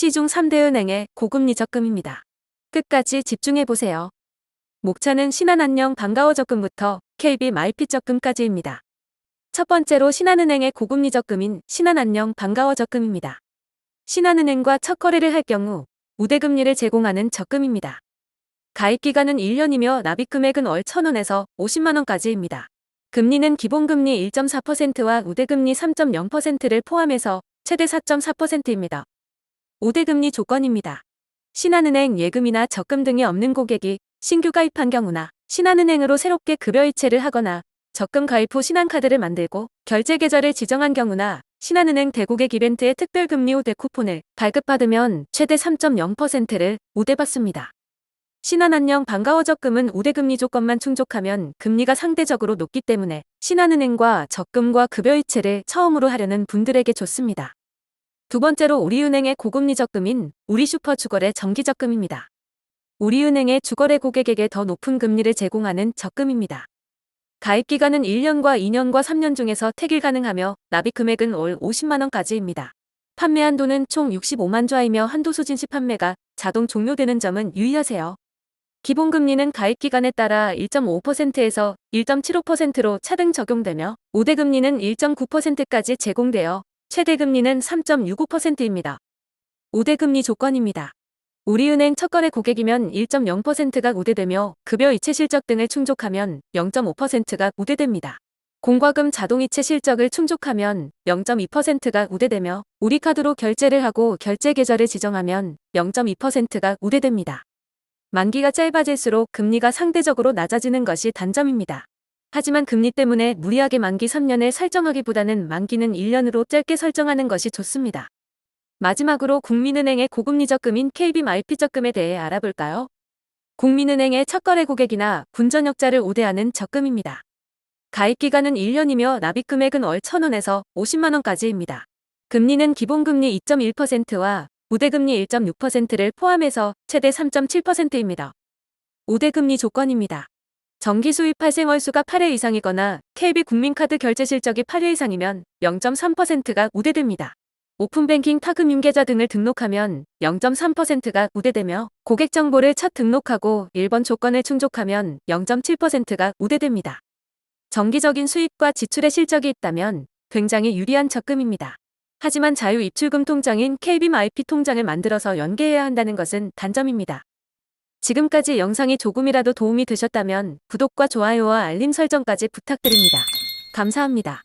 시중 3대 은행의 고금리 적금입니다. 끝까지 집중해보세요. 목차는 신한안녕 반가워 적금부터 KB 마이핏 적금까지입니다. 첫 번째로 신한은행의 고금리 적금인 신한안녕 반가워 적금입니다. 신한은행과 첫 거래를 할 경우 우대금리를 제공하는 적금입니다. 가입 기간은 1년이며 납입 금액은 월 1,000원에서 50만 원까지입니다. 금리는 기본금리 1.4%와 우대금리 3.0%를 포함해서 최대 4.4%입니다. 우대금리 조건입니다. 신한은행 예금이나 적금 등이 없는 고객이 신규 가입한 경우나 신한은행으로 새롭게 급여이체를 하거나 적금 가입 후 신한카드를 만들고 결제 계좌를 지정한 경우나 신한은행 대고객 이벤트의 특별금리 우대 쿠폰을 발급받으면 최대 3.0%를 우대받습니다. 신한안녕 반가워 적금은 우대금리 조건만 충족하면 금리가 상대적으로 높기 때문에 신한은행과 적금과 급여이체를 처음으로 하려는 분들에게 좋습니다. 두 번째로 우리은행의 고금리 적금인 우리슈퍼 주거래 정기 적금입니다. 우리은행의 주거래 고객에게 더 높은 금리를 제공하는 적금입니다. 가입 기간은 1년과 2년과 3년 중에서 택일 가능하며 납입 금액은 월 50만 원까지입니다. 판매 한도는 총 65만 좌이며 한도 소진 시 판매가 자동 종료되는 점은 유의하세요. 기본 금리는 가입 기간에 따라 1.5%에서 1.75%로 차등 적용되며 우대금리는 1.9%까지 제공되어 최대 금리는 3.65%입니다. 우대금리 조건입니다. 우리은행 첫거래 고객이면 1.0%가 우대되며 급여 이체 실적 등을 충족하면 0.5%가 우대됩니다. 공과금 자동이체 실적을 충족하면 0.2%가 우대되며 우리 카드로 결제를 하고 결제 계좌를 지정하면 0.2%가 우대됩니다. 만기가 짧아질수록 금리가 상대적으로 낮아지는 것이 단점입니다. 하지만 금리 때문에 무리하게 만기 3년을 설정하기보다는 만기는 1년으로 짧게 설정하는 것이 좋습니다. 마지막으로 국민은행의 고금리 적금인 KB 마이피 적금에 대해 알아볼까요? 국민은행의 첫 거래 고객이나 군전역자를 우대하는 적금입니다. 가입 기간은 1년이며 납입 금액은 월 1,000원에서 50만 원까지입니다. 금리는 기본금리 2.1%와 우대금리 1.6%를 포함해서 최대 3.7%입니다. 우대금리 조건입니다. 정기 수입 발생월수가 8회 이상이거나 KB 국민카드 결제 실적이 8회 이상이면 0.3%가 우대됩니다. 오픈뱅킹 타금융 계좌 등을 등록하면 0.3%가 우대되며 고객 정보를 첫 등록하고 1번 조건을 충족하면 0.7%가 우대됩니다. 정기적인 수입과 지출의 실적이 있다면 굉장히 유리한 적금입니다. 하지만 자유 입출금 통장인 KBMIP 통장을 만들어서 연계해야 한다는 것은 단점입니다. 지금까지 영상이 조금이라도 도움이 되셨다면 구독과 좋아요와 알림 설정까지 부탁드립니다. 감사합니다.